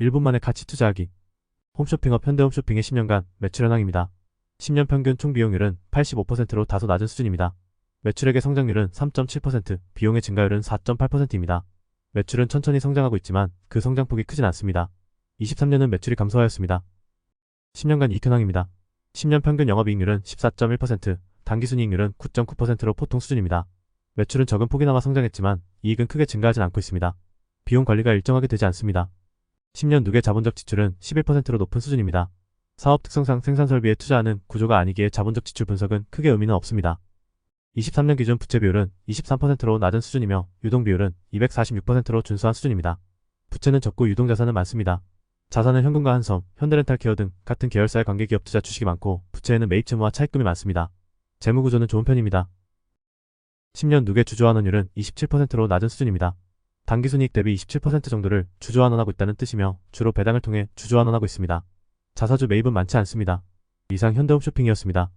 1분 만에 가치 투자하기. 홈쇼핑업 현대홈쇼핑의 10년간 매출 현황입니다. 10년 평균 총 비용률은 85%로 다소 낮은 수준입니다. 매출액의 성장률은 3.7%, 비용의 증가율은 4.8%입니다. 매출은 천천히 성장하고 있지만 그 성장폭이 크진 않습니다. 23년은 매출이 감소하였습니다. 10년간 이익 현황입니다. 10년 평균 영업이익률은 14.1%, 당기순이익률은 9.9%로 보통 수준입니다. 매출은 적은 폭이나마 성장했지만 이익은 크게 증가하진 않고 있습니다. 비용 관리가 일정하게 되지 않습니다. 10년 누계 자본적 지출은 11%로 높은 수준입니다. 사업 특성상 생산 설비에 투자하는 구조가 아니기에 자본적 지출 분석은 크게 의미는 없습니다. 23년 기준 부채 비율은 23%로 낮은 수준이며 유동 비율은 246%로 준수한 수준입니다. 부채는 적고 유동 자산은 많습니다. 자산은 현금과 한섬, 현대렌탈 케어 등 같은 계열사의 관계 기업 투자 주식이 많고 부채에는 매입 채무와 차입금이 많습니다. 재무 구조는 좋은 편입니다. 10년 누계 주주환원율은 27%로 낮은 수준입니다. 당기순이익 대비 27% 정도를 주주환원하고 있다는 뜻이며 주로 배당을 통해 주주환원하고 있습니다. 자사주 매입은 많지 않습니다. 이상 현대홈쇼핑이었습니다.